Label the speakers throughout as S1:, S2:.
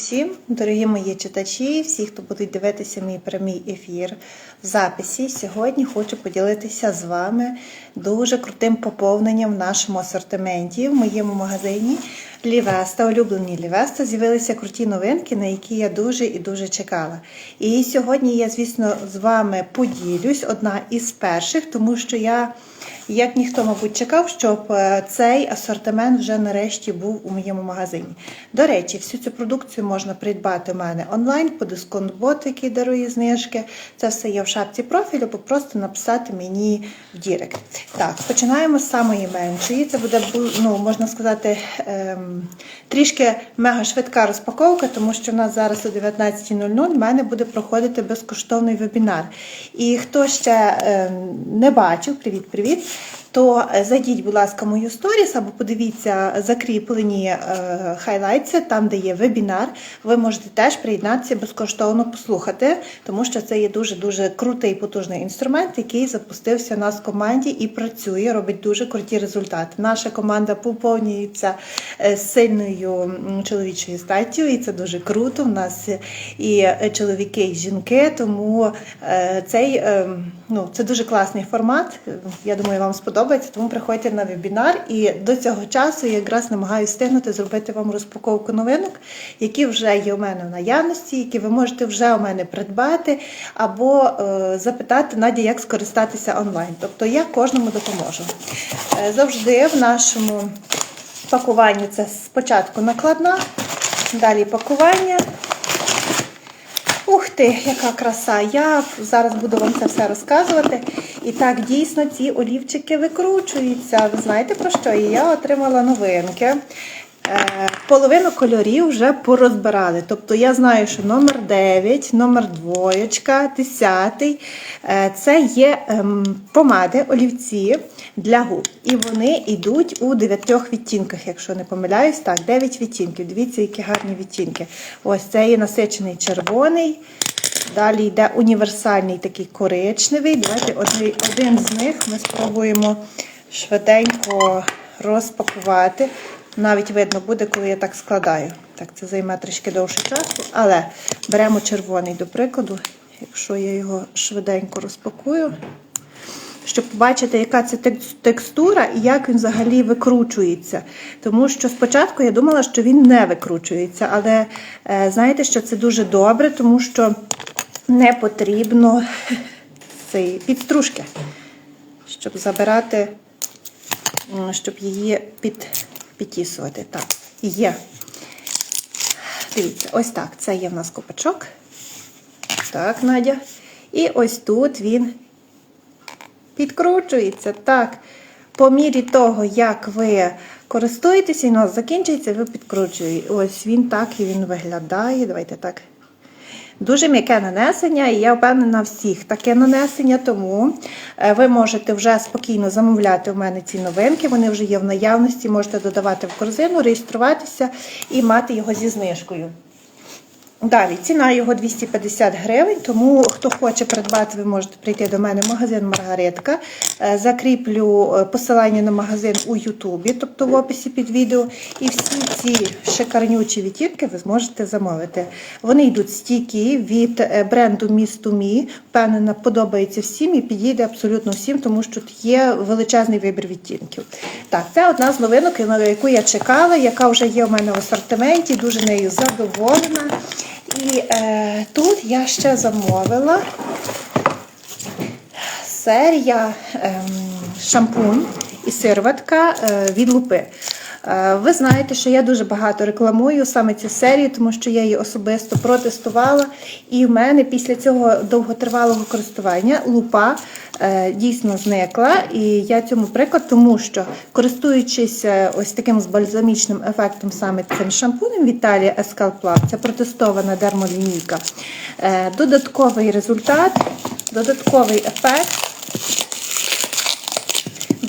S1: всім, дорогі мої читачі, всі, хто будуть дивитися мій прямий ефір в записі. Сьогодні хочу поділитися з вами дуже крутим поповненням в нашому асортименті в моєму магазині Лівеста, улюблені Лівеста, з'явилися круті новинки, на які я дуже і дуже чекала. І сьогодні я, звісно, з вами поділюсь одна із перших, тому що я. Як ніхто, мабуть, чекав, щоб е, цей асортимент вже нарешті був у моєму магазині. До речі, всю цю продукцію можна придбати у мене онлайн по дисконт-бот, який дарує знижки. Це все є в шапці профілю, або просто написати мені в Дірект. Так, починаємо з самої меншої. Це буде, ну, можна сказати, ем, трішки мега швидка розпаковка, тому що в нас зараз о 19.00 в мене буде проходити безкоштовний вебінар. І хто ще ем, не бачив, привіт-привіт! it то е, зайдіть, будь ласка, мою сторіс або подивіться закріплені е, хайлайтси, там, де є вебінар. Ви можете теж приєднатися безкоштовно послухати, тому що це є дуже-дуже крутий потужний інструмент, який запустився у нас в команді і працює, робить дуже круті результати. Наша команда поповнюється е, сильною чоловічою статтю, і це дуже круто. У нас і чоловіки, і жінки, тому цей е, ну, це дуже класний формат. Я думаю, вам сподобається, тому приходьте на вебінар. І до цього часу я якраз намагаюся встигнути зробити вам розпаковку новинок, які вже є у мене в наявності, які ви можете вже у мене придбати, або е, запитати Надя, як скористатися онлайн. Тобто я кожному допоможу. Е, завжди в нашому пакуванні це спочатку накладна, далі пакування. Ти, яка краса! Я зараз буду вам це все розказувати. І так, дійсно, ці олівчики викручуються. Ви знаєте про що? І я отримала новинки. Е, Половину кольорів вже порозбирали. Тобто я знаю, що номер 9, номер 2, 10 е, це є ем, помади, олівці для губ. І вони йдуть у 9 відтінках, якщо не помиляюсь. Так, 9 відтінків. Дивіться, які гарні відтінки. Ось це є насичений червоний. Далі йде універсальний такий коричневий. Давайте один, один з них ми спробуємо швиденько розпакувати. Навіть видно буде, коли я так складаю. Так, це займе трішки довше часу, але беремо червоний, до прикладу, якщо я його швиденько розпакую, щоб побачити, яка це текстура і як він взагалі викручується. Тому що спочатку я думала, що він не викручується, але е, знаєте, що це дуже добре, тому що не потрібно підстружки, щоб забирати щоб її під, підтісувати. Так, є. Дивіться, ось так. Це є в нас копачок. Так, Надя. І ось тут він підкручується. Так. По мірі того, як ви користуєтеся, і у нас закінчується, ви підкручуєте. Ось він так і він виглядає. Давайте так. Дуже м'яке нанесення, і я впевнена всіх таке нанесення, тому е, ви можете вже спокійно замовляти у мене ці новинки. Вони вже є в наявності, можете додавати в корзину, реєструватися і мати його зі знижкою. Далі ціна його 250 гривень, тому хто хоче придбати, ви можете прийти до мене в магазин Маргаретка. Е, Закріплю е, посилання на магазин у Ютубі, тобто в описі під відео. І всі ці шикарнючі відтінки ви зможете замовити. Вони йдуть стійкі від е, бренду to Me. Впевнена, подобається всім і підійде абсолютно всім, тому що тут є величезний вибір відтінків. Так, це одна з новинок, яку я чекала, яка вже є у мене в асортименті, дуже нею задоволена. І е, тут я ще замовила серія е, шампунь і сироватка е, від лупи. Е, Ви знаєте, що я дуже багато рекламую саме цю серію, тому що я її особисто протестувала. І в мене після цього довготривалого користування лупа е, дійсно зникла. І я цьому приклад, тому що користуючись е, ось таким бальзамічним ефектом, саме цим шампунем Віталія Ескалплав, це протестована дермолінійка. Додатковий результат, додатковий ефект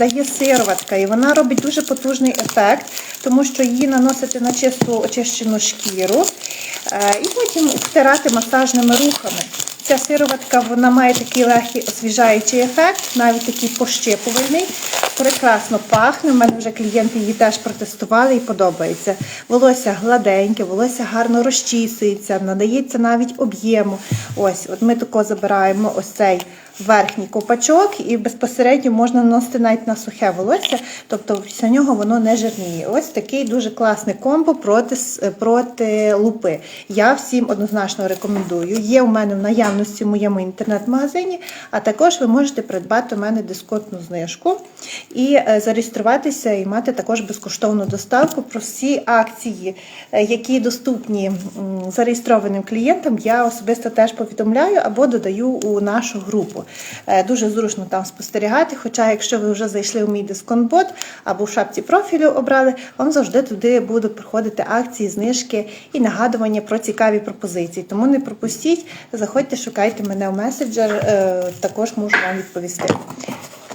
S1: дає сироватка, і вона робить дуже потужний ефект, тому що її наносити на чисту очищену шкіру е, і потім втирати масажними рухами. Ця сироватка вона має такий легкий освіжаючий ефект, навіть такий пощипувальний. Прекрасно пахне. У мене вже клієнти її теж протестували і подобається. Волосся гладеньке, волосся гарно розчісується, надається навіть об'єму. Ось, от ми тако забираємо ось цей верхній копачок і безпосередньо можна наносити навіть на сухе волосся, тобто після нього воно не жирніє. Ось такий дуже класний комбо проти, проти лупи. Я всім однозначно рекомендую. Є у мене в наявності в моєму інтернет-магазині, а також ви можете придбати у мене дисконтну знижку і е, зареєструватися і мати також безкоштовну доставку про всі акції, е, які доступні зареєстрованим клієнтам. Я особисто теж повідомляю або додаю у нашу групу. Е, Дуже зручно там спостерігати. Хоча, якщо ви вже зайшли у мій дисконт-бот або в шапці профілю обрали, вам завжди туди будуть приходити акції, знижки і нагадування про цікаві пропозиції. Тому не пропустіть, заходьте, шукайте мене в меседжер, е, також можу вам відповісти.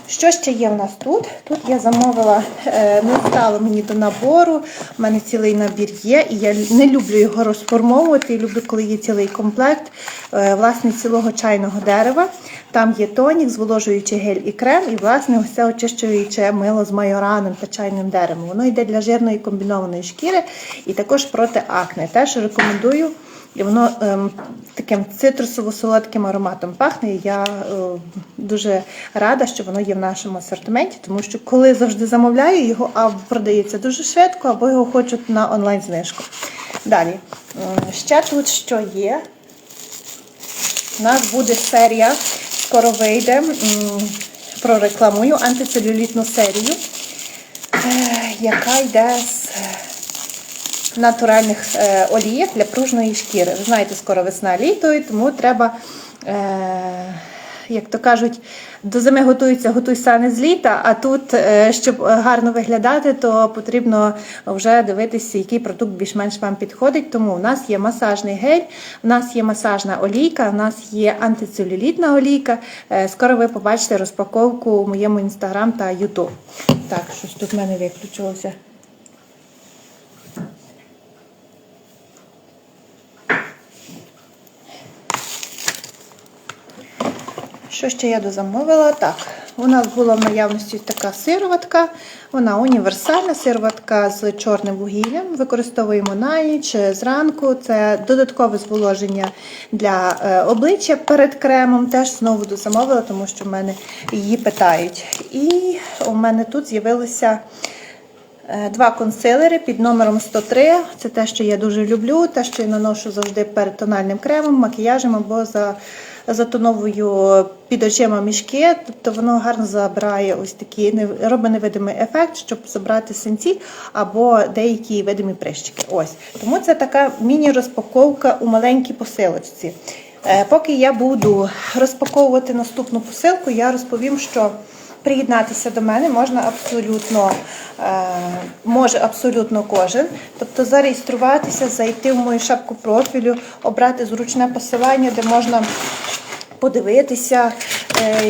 S1: Що ще є в нас тут? Тут я замовила, е, не стало мені до набору. У мене цілий набір є, і я не люблю його розформовувати. Люблю, коли є цілий комплект власне цілого чайного дерева. Там є тонік, зволожуючий гель і крем, і власне ось це очищуюче мило з майораном та чайним деревом. Воно йде для жирної комбінованої шкіри і також проти акне. Теж рекомендую. І воно ем, таким цитрусово-солодким ароматом пахне. І я е, дуже рада, що воно є в нашому асортименті, тому що коли завжди замовляю, його або продається дуже швидко, або його хочуть на онлайн-знижку. Далі, М, ще тут що є? У нас буде серія, скоро вийде, прорекламую антицелюлітну серію, е, яка йде з натуральних е, оліїв для пружної шкіри. Ви знаєте, скоро весна літо, і тому треба, е, як то кажуть, до зими готується, готуй сани з літа, а тут, е, щоб гарно виглядати, то потрібно вже дивитися, який продукт більш-менш вам підходить. Тому у нас є масажний гель, у нас є масажна олійка, у нас є антицелюлітна олійка. Е, Скоро ви побачите розпаковку у моєму інстаграм та ютуб. Так, щось тут в мене виключилося. Що ще я дозамовила? Так, у нас була в наявності така сироватка. Вона універсальна сироватка з чорним вугіллям. Використовуємо на ніч зранку. Це додаткове зволоження для е, обличчя перед кремом. Теж знову дозамовила, тому що в мене її питають. І у мене тут з'явилося. Е, Два консилери під номером 103. Це те, що я дуже люблю, те, що я наношу завжди перед тональним кремом, макіяжем або за затоновую під очима мішки. Тобто воно гарно забирає ось нев- робить невидимий ефект, щоб забрати синці або деякі видимі прищики. Ось тому це така міні-розпаковка у маленькій посилочці. Е, Поки я буду розпаковувати наступну посилку, я розповім, що Приєднатися до мене можна абсолютно, е, може абсолютно кожен. Тобто зареєструватися, зайти в мою шапку профілю, обрати зручне посилання, де можна подивитися,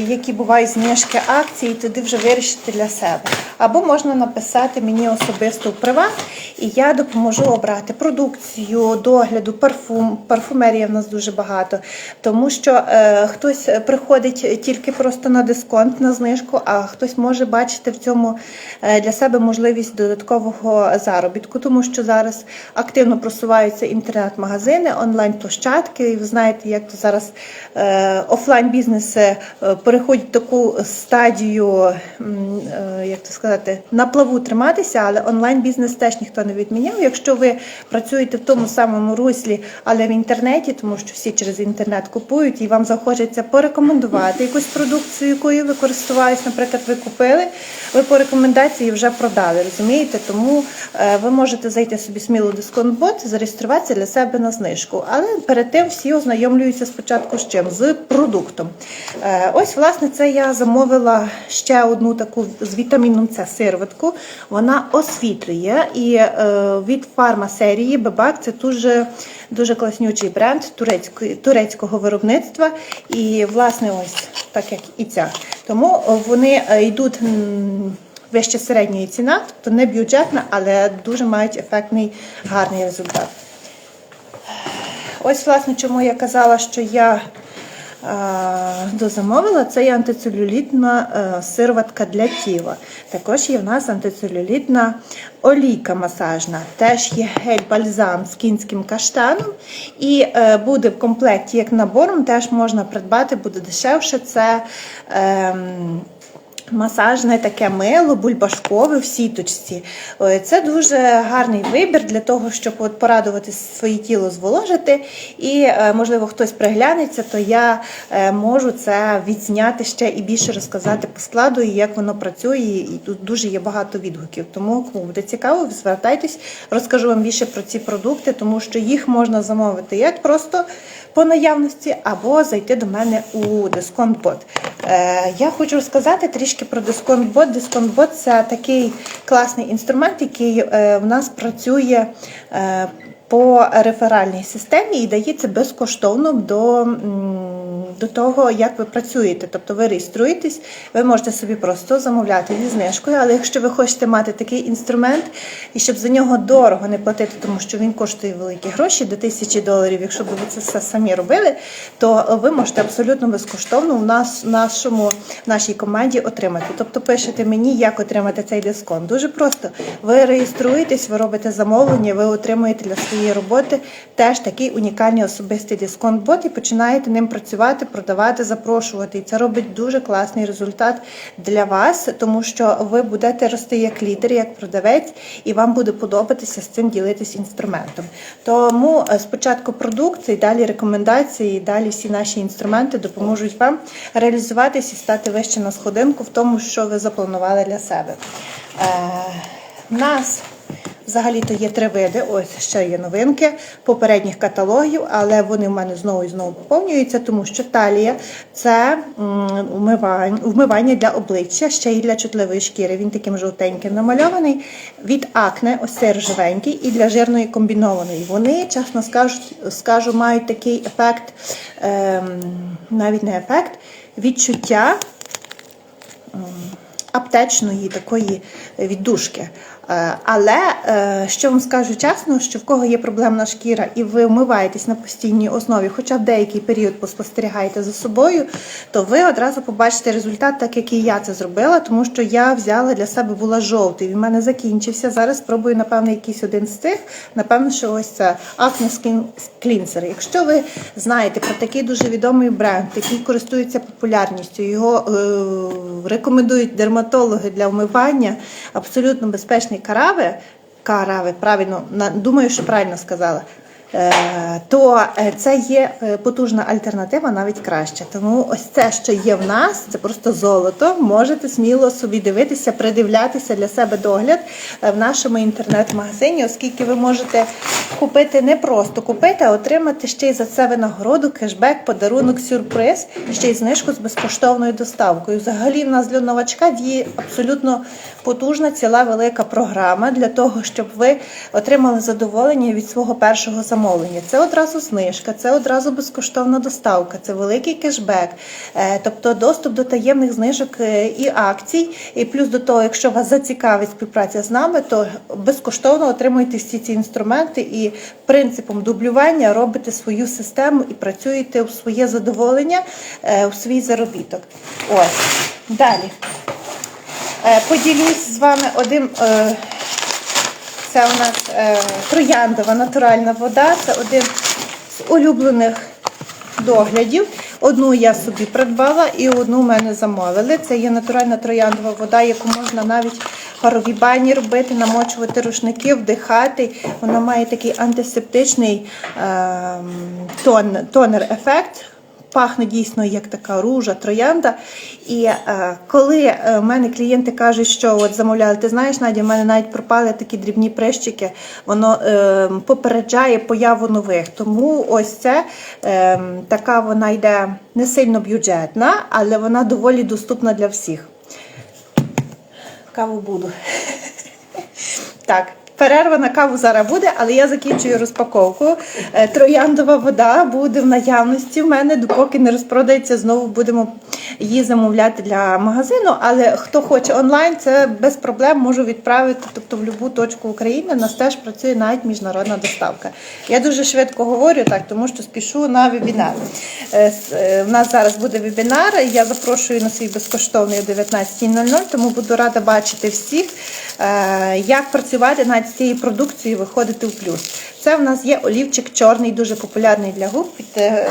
S1: які бувають знижки акції, і туди вже вирішити для себе. Або можна написати мені особисто в приват, і я допоможу обрати продукцію, догляду, парфум. Парфумерія в нас дуже багато, тому що е, хтось приходить тільки просто на дисконт, на знижку, а хтось може бачити в цьому е, для себе можливість додаткового заробітку, тому що зараз активно просуваються інтернет-магазини, онлайн-площадки. І ви знаєте, як то зараз е, офлайн-бізнеси е, переходять в таку стадію, е, як то сказати, на плаву триматися, але онлайн-бізнес теж ніхто не відміняв. Якщо ви працюєте в тому самому руслі, але в інтернеті, тому що всі через інтернет купують, і вам захочеться порекомендувати якусь продукцію, якою ви користувались, наприклад, ви купили, ви по рекомендації вже продали, розумієте? Тому е, ви можете зайти собі сміло в дисконт-бот, зареєструватися для себе на знижку. Але перед тим всі ознайомлюються спочатку з чим? З продуктом. Ось, власне, це я замовила ще одну таку з вітаміном С сироватку. Вона освітлює і е, від фарма серії Бебак це дуже, дуже класнючий бренд турецької, турецького виробництва. І, власне, ось так як і ця. Тому вони е, йдуть. Вище середньої ціна, тобто не бюджетна, але дуже мають ефектний гарний результат. Ось, власне, чому я казала, що я дозамовила, це є антицелюлітна сирватка сироватка для тіла. Також є в нас антицелюлітна олійка масажна. Теж є гель-бальзам з кінським каштаном. І е, буде в комплекті як набором, теж можна придбати, буде дешевше. Це ем, Масажне таке мило, бульбашкове в сіточці. Це дуже гарний вибір для того, щоб от порадувати своє тіло зволожити. І, е, можливо, хтось приглянеться, то я е, можу це відзняти ще і більше розказати по складу, і як воно працює. І тут дуже є багато відгуків. Тому, кому буде цікаво, звертайтесь, розкажу вам більше про ці продукти, тому що їх можна замовити як просто по наявності, або зайти до мене у дисконт-бот. Е, я хочу розказати трішки про дисконт-бот. Дисконт-бот це такий класний інструмент, який е, в нас працює. е, по реферальній системі і дається безкоштовно до, до того, як ви працюєте. Тобто ви реєструєтесь, ви можете собі просто замовляти зі знижкою, але якщо ви хочете мати такий інструмент і щоб за нього дорого не платити, тому що він коштує великі гроші до тисячі доларів, якщо б ви це все самі робили, то ви можете абсолютно безкоштовно в нас нашому нашій команді отримати. Тобто пишете мені, як отримати цей дисконт. Дуже просто. Ви реєструєтесь, ви робите замовлення, ви отримуєте для своєї роботи теж такий унікальний особистий дисконт-бот і починаєте ним працювати, продавати, запрошувати. І це робить дуже класний результат для вас, тому що ви будете рости як лідер, як продавець, і вам буде подобатися з цим ділитись інструментом. Тому е, спочатку продукції, далі рекомендації, далі всі наші інструменти допоможуть вам реалізуватись і стати вище на сходинку в тому, що ви запланували для себе. Е, нас Взагалі-то є три види. Ось ще є новинки попередніх каталогів, але вони в мене знову і знову поповнюються, тому що талія це вмивання, для обличчя, ще й для чутливої шкіри. Він таким жовтеньким намальований. Від акне, ось цей рожевенький, і для жирної комбінованої. Вони, чесно скажу, скажу мають такий ефект, ем, навіть не ефект, відчуття аптечної такої віддушки. Е, Але е, що вам скажу чесно, що в кого є проблемна шкіра і ви вмиваєтесь на постійній основі, хоча в деякий період поспостерігаєте за собою, то ви одразу побачите результат, так як і я це зробила, тому що я взяла для себе була жовтий. Він в мене закінчився. Зараз спробую, напевно, якийсь один з цих. Напевно, що ось це Acne Skin Cleanser. Якщо ви знаєте про такий дуже відомий бренд, який користується популярністю, його е, рекомендують дерматологи для вмивання, абсолютно безпечний карави, караве, правильно, на- думаю, що правильно сказала. Е, То е, це є е, потужна альтернатива, навіть краще. Тому ось це, що є в нас, це просто золото. Можете сміло собі дивитися, придивлятися для себе догляд в нашому інтернет-магазині, оскільки ви можете купити не просто купити, а отримати ще й за це винагороду, кешбек, подарунок, сюрприз, ще й знижку з безкоштовною доставкою. Взагалі, в нас для новачка діє абсолютно потужна ціла велика програма для того, щоб ви отримали задоволення від свого першого замовлення. Це одразу знижка, це одразу безкоштовна доставка, це великий кешбек, е, тобто доступ до таємних знижок е, і акцій. І плюс до того, якщо вас зацікавить співпраця з нами, то безкоштовно отримуєте всі ці інструменти і принципом дублювання робите свою систему і працюєте у своє задоволення, е, у свій заробіток. Ось далі. Поділюсь з вами одним. Е, Це у нас е, трояндова натуральна вода. Це один з улюблених доглядів. Одну я собі придбала і одну в мене замовили. Це є натуральна трояндова вода, яку можна навіть в паровій бані робити, намочувати рушники, вдихати. Вона має такий антисептичний ем, тон, тонер-ефект. Пахне дійсно як така ружа, троянда. І е, коли е, в мене клієнти кажуть, що от замовляли, ти знаєш, Надя, в мене навіть пропали такі дрібні прищики, воно е, попереджає появу нових. Тому ось це е, така вона йде не сильно бюджетна, але вона доволі доступна для всіх. Каву буду. Так. Перерва на каву зараз буде, але я закінчую розпаковку. Е, Трояндова вода буде в наявності в мене, допоки не розпродається, знову будемо її замовляти для магазину, але хто хоче онлайн, це без проблем можу відправити тобто в будь-яку точку України. У нас теж працює навіть міжнародна доставка. Я дуже швидко говорю так, тому що спішу на вебінар. Е, с- е, У нас зараз буде вебінар. Я запрошую на свій безкоштовний о 19.00, тому буду рада бачити всіх, е, як працювати над цією продукцією, виходити в плюс. Це в нас є олівчик чорний, дуже популярний для губ від е,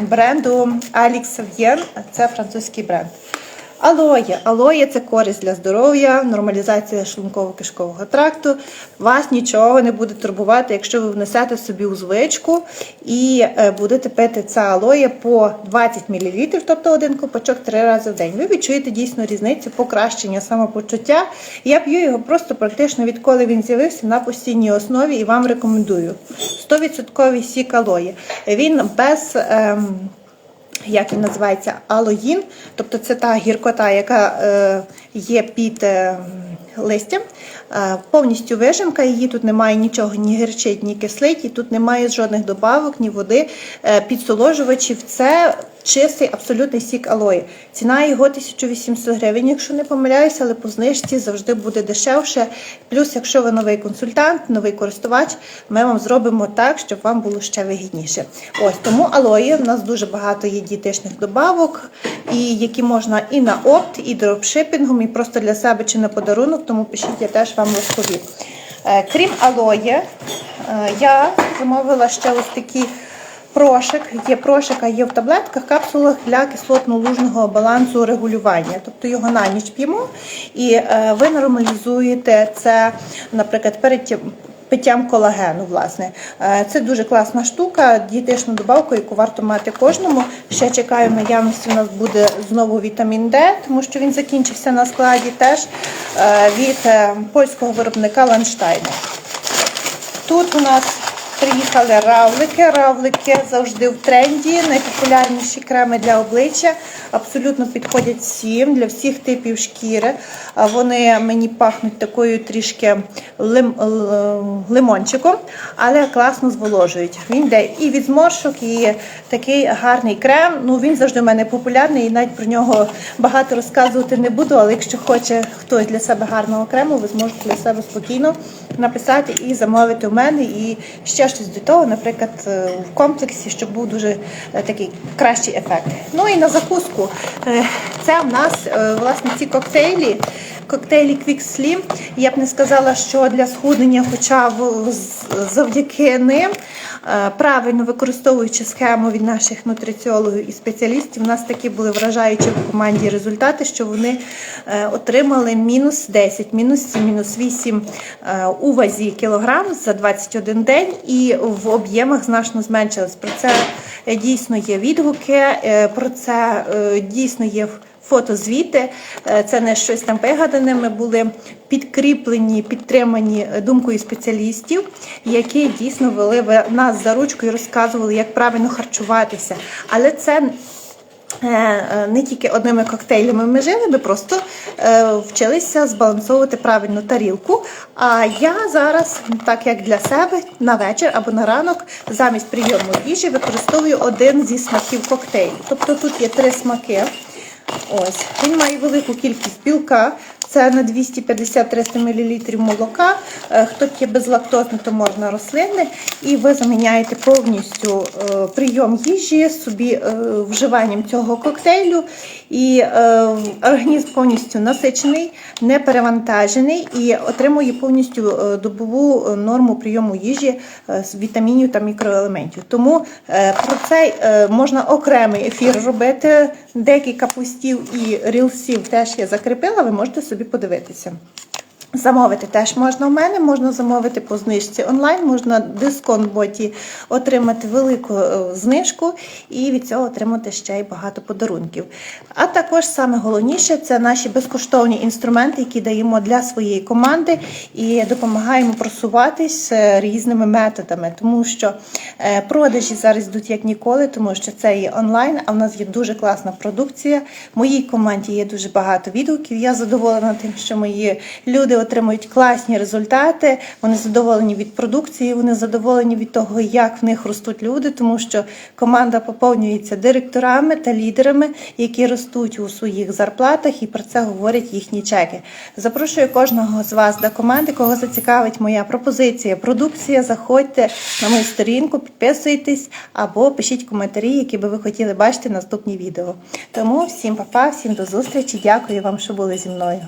S1: бренду Alix Savier. Це французький бренд. Алоє. Алоє це користь для здоров'я, нормалізація шлунково-кишкового тракту. Вас нічого не буде турбувати, якщо ви внесете собі у звичку і е, будете пити це алоє по 20 мл, тобто один копачок три рази в день. Ви відчуєте дійсно різницю, покращення самопочуття. Я п'ю його просто практично відколи він з'явився на постійній основі і вам рекомендую. 100% сік алоє. Він без. Ем, як він називається, алоїн, тобто це та гіркота, яка е, є під е, листям. Е, повністю вижимка, її тут немає нічого, ні гірчить, ні кислить, і тут немає жодних добавок, ні води, підсоложувачів. Це чистий абсолютний сік алої. Ціна його 1800 гривень, якщо не помиляюся, але по знижці завжди буде дешевше. Плюс, якщо ви новий консультант, новий користувач, ми вам зробимо так, щоб вам було ще вигідніше. Ось тому алої в нас дуже багато є дієтичних добавок, і які можна і на опт, і дропшипінгом, і просто для себе чи на подарунок, тому пишіть, я теж вам розповім. Е, Крім алої, е, я замовила ще ось такі прошик. Є прошик, а є в таблетках, капсулах для кислотно-лужного балансу регулювання. Тобто його на ніч п'ємо, і е, ви нормалізуєте це, наприклад, перед питтям колагену. Власне, Е, це дуже класна штука, дієтичну добавку, яку варто мати кожному. Ще чекаю наявності. У нас буде знову вітамін Д, тому що він закінчився на складі теж е, від польського виробника Ланштайна. Тут у нас приїхали равлики. Равлики завжди в тренді. Найпопулярніші креми для обличчя. Абсолютно підходять всім для всіх типів шкіри. Вони мені пахнуть такою трішки лим, лимончиком, але класно зволожують. Він йде і від зморшок, і такий гарний крем. Ну він завжди в мене популярний, і навіть про нього багато розказувати не буду. Але якщо хоче хтось для себе гарного крему, ви зможете для себе спокійно написати і замовити у мене. І ще щось до того, наприклад, е, в комплексі, щоб був дуже е, такий кращий ефект. Ну і на закуску е, це в нас власне ці коктейлі. Коктейлі Quick Slim. Я б не сказала, що для схуднення, хоча завдяки ним, правильно використовуючи схему від наших нутриціологів і спеціалістів, у нас такі були вражаючі в команді результати, що вони е, отримали мінус 10, мінус 7, мінус 8 е, у вазі кілограм за 21 день і в об'ємах значно зменшились. Про це е, дійсно є відгуки, е, про це е, дійсно є фотозвіти. Е, Це не щось там вигадане. Ми були підкріплені, підтримані думкою спеціалістів, які дійсно вели нас за ручку і розказували, як правильно харчуватися. Але це е, не тільки одними коктейлями ми жили, ми просто е, вчилися збалансовувати правильну тарілку. А я зараз, так як для себе, на вечір або на ранок, замість прийому їжі використовую один зі смаків коктейлю. Тобто тут є три смаки. Ось він має велику кількість білка. Це на 250-300 мл молока. Е, Хто є безлактозний, то можна рослинне. І ви заміняєте повністю е, прийом їжі собі е, вживанням цього коктейлю. І організм повністю насичений, не перевантажений і отримує повністю добову норму прийому їжі з вітамінів та мікроелементів. Тому про це можна окремий ефір робити. Декілька постів і рілсів теж я закріпила, ви можете собі подивитися. Замовити теж можна у мене, можна замовити по знижці онлайн, можна в дисконт-боті отримати велику е, знижку і від цього отримати ще й багато подарунків. А також саме головніше це наші безкоштовні інструменти, які даємо для своєї команди і допомагаємо просуватись е, різними методами, тому що е, продажі зараз йдуть як ніколи, тому що це є онлайн, а в нас є дуже класна продукція. В моїй команді є дуже багато відгуків. Я задоволена тим, що мої люди отримують класні результати. Вони задоволені від продукції, вони задоволені від того, як в них ростуть люди, тому що команда поповнюється директорами та лідерами, які ростуть у своїх зарплатах, і про це говорять їхні чеки. Запрошую кожного з вас до команди, кого зацікавить моя пропозиція, продукція. Заходьте на мою сторінку, підписуйтесь або пишіть коментарі, які би ви хотіли бачити наступні відео. Тому всім па-па, всім до зустрічі. Дякую вам, що були зі мною.